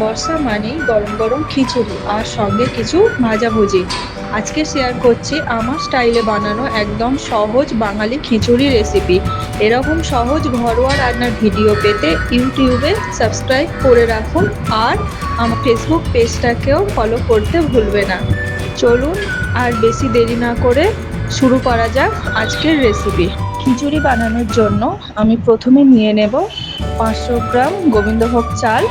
বর্ষা মানেই গরম গরম খিচুড়ি আর সঙ্গে কিছু ভাজাভুজি আজকে শেয়ার করছি আমার স্টাইলে বানানো একদম সহজ বাঙালি খিচুড়ি রেসিপি এরকম সহজ ঘরোয়া রান্নার ভিডিও পেতে ইউটিউবে সাবস্ক্রাইব করে রাখুন আর আমার ফেসবুক পেজটাকেও ফলো করতে ভুলবে না। চলুন আর বেশি দেরি না করে শুরু করা যাক আজকের রেসিপি খিচুড়ি বানানোর জন্য আমি প্রথমে নিয়ে নেব পাঁচশো গ্রাম গোবিন্দভোগ চাল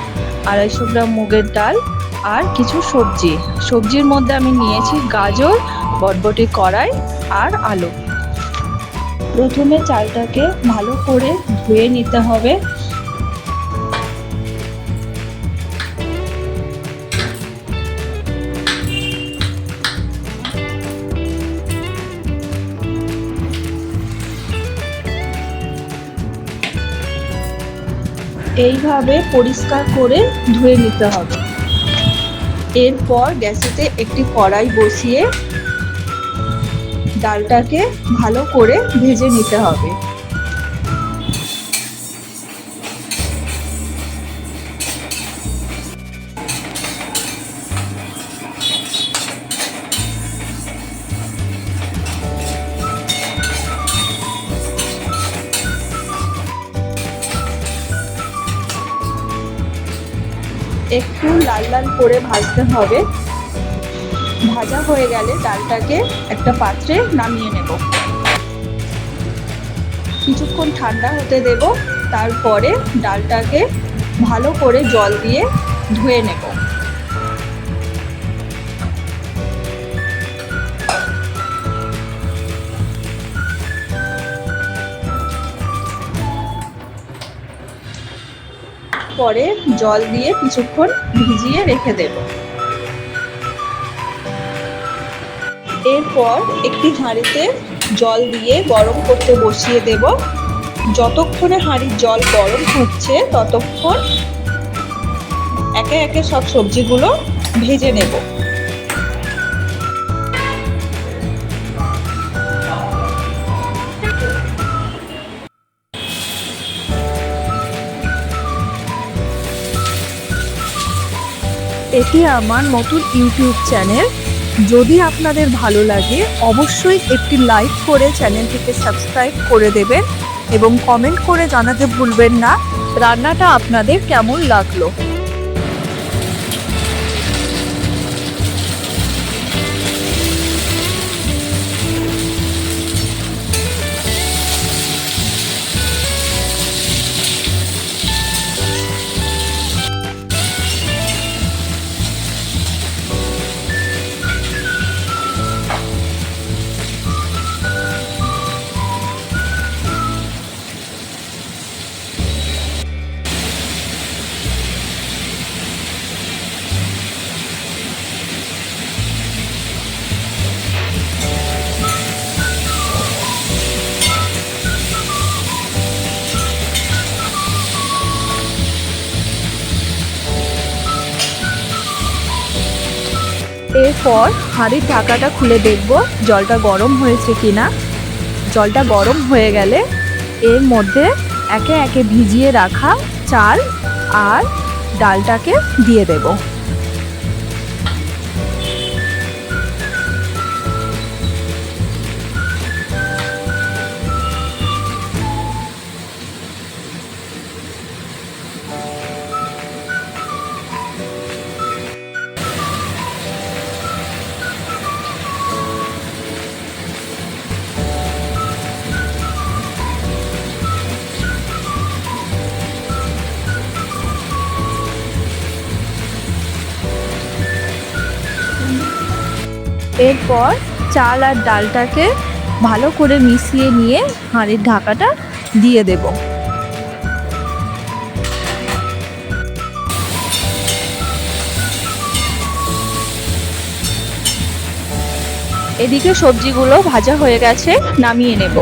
আড়াইশো গ্রাম মুগের ডাল আর কিছু সবজি। সবজির মধ্যে আমি নিয়েছি গাজর, বটবটি কড়াই আর আলু। প্রথমে চালটাকে ভালো করে ধুয়ে নিতে হবে। এইভাবে পরিষ্কার করে ধুয়ে নিতে হবে। এরপর গ্যাসেতে একটি কড়াই বসিয়ে ডালটাকে ভালো করে ভেজে নিতে হবে। লাল লাল করে ভাজতে হবে। ভাজা হয়ে গেলে ডালটাকে একটা পাত্রে নামিয়ে নেব। কিছুক্ষণ ঠান্ডা হতে দেব, তারপরে ডালটাকে ভালো করে জল দিয়ে ধুয়ে নেব। পরে জল দিয়ে কিছুক্ষণ ভিজিয়ে রেখে দেব। এরপর একটি হাঁড়িতে জল দিয়ে গরম করতে বসিয়ে দেব। যতক্ষণে হাঁড়ির জল গরম হচ্ছে, ততক্ষণ একে একে সব সবজিগুলো ভেজে নেব। এটি আমার নতুন ইউটিউব চ্যানেল। যদি আপনাদের ভালো লাগে, অবশ্যই একটি লাইক করে চ্যানেলটিকে সাবস্ক্রাইব করে দেবেন এবং কমেন্ট করে জানাতে ভুলবেন না। রান্নাটা আপনাদের কেমন লাগল? এরপর হাঁড়ির ঢাকাটা খুলে দেখব জলটা গরম হয়েছে কি না জলটা গরম হয়ে গেলে এর মধ্যে একে একে ভিজিয়ে রাখা চাল আর ডালটাকে দিয়ে দেব। এরপর চাল আর ডালটাকে ভালো করে মিশিয়ে নিয়ে হাঁড়ির ঢাকাটা দিয়ে দেব। এদিকে সবজিগুলো ভাজা হয়ে গেছে, নামিয়ে নেব।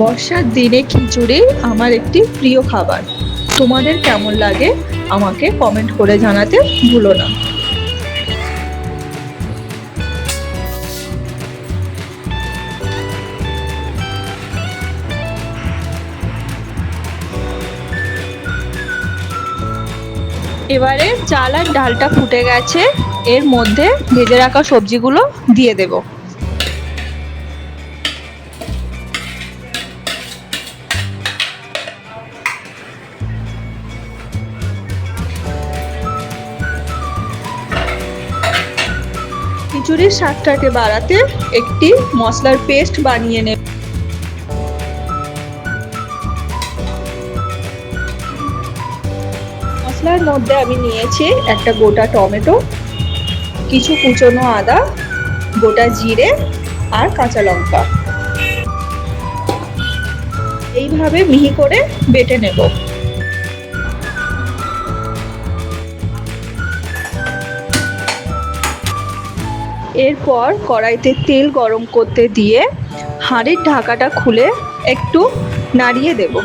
বর্ষার দিনে খিচুড়ি আমার একটি প্রিয় খাবার। তোমাদের কেমন লাগে? আমাকে কমেন্ট করে জানাতে ভুলো না। এবারে চাল আর ডালটা ফুটে গেছে, এর মধ্যে ভেজে রাখা সবজিগুলো দিয়ে দেবো। খিচুড়ির স্বাদটাকে বাড়াতে একটি মশলার পেস্ট বানিয়ে নেব। মশলার মধ্যে আমি নিয়েছি একটা গোটা টমেটো, কিছু কুচনো আদা, গোটা জিরে আর কাঁচা লঙ্কা। এইভাবে মিহি করে বেটে নেব। এরপর কড়াইতে তেল গরম করতে দিয়ে হাঁড়ির ঢাকাটা খুলে একটু নাড়িয়ে দেবো।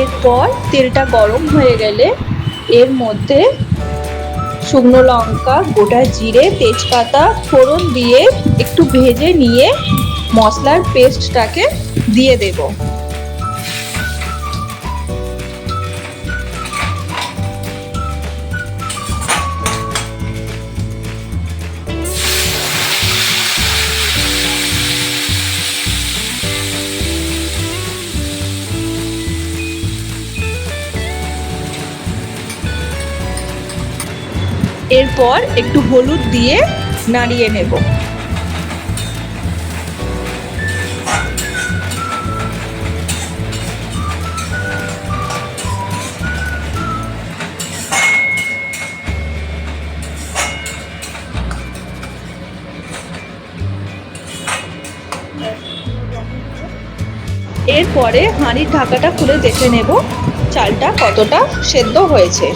এরপর তেলটা গরম হয়ে গেলে এর মধ্যে শুকনো লঙ্কা, গোটা জিরে, তেজপাতা, ফোড়ন দিয়ে একটু ভেজে নিয়ে মশলার পেস্টটাকে দিয়ে দেব। এরপর একটু হলুদ দিয়ে নাড়িয়ে নেব। এরপরে হাঁড়ির ঢাকাটা খুলে দেখে নেব চালটা কতটা সেদ্ধ হয়েছে।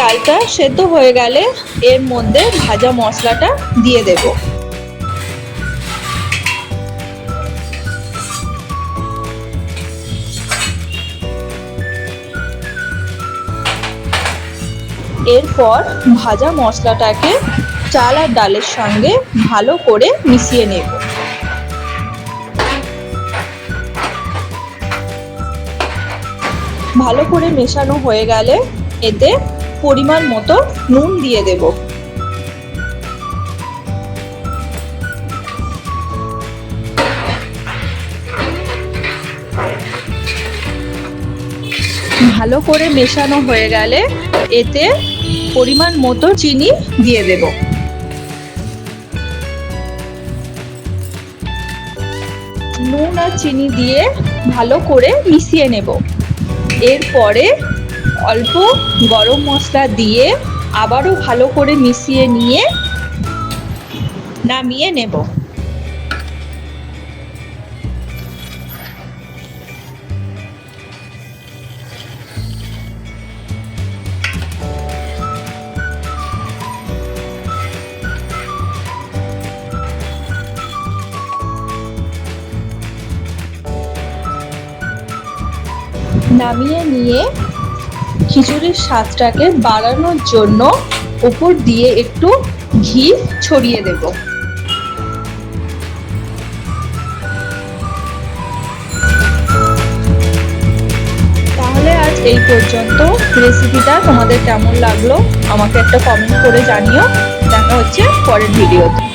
চালটা সেদ্ধ হয়ে গেলে এর মধ্যে ভাজা মশলাটা দিয়ে দেব। এরপর ভাজা মশলাটাকে চাল আর ডালের সঙ্গে ভালো করে মিশিয়ে নেব। ভালো করে মেশানো হয়ে গেলে এতে পরিমাণ মতো নুন দিয়ে দেব। ভালো করে মেশানো হয়ে গেলে এতে পরিমাণ মতো চিনি দিয়ে দেব। নুন আর চিনি দিয়ে ভালো করে মিশিয়ে নেব। এরপরে অল্প গরম মশলা দিয়ে আবারও ভালো করে মিশিয়ে নিয়ে নামিয়ে নেব। নামিয়ে নিয়ে খিচুড়ির স্বাদটাকে বাড়ানোর জন্য উপর দিয়ে একটু ঘি ছড়িয়ে দেব। তাহলে আজ এই পর্যন্ত। রেসিপিটা তোমাদের কেমন লাগল আমাকে একটা কমেন্ট করে জানিও। দেখা হচ্ছে পরের ভিডিওতে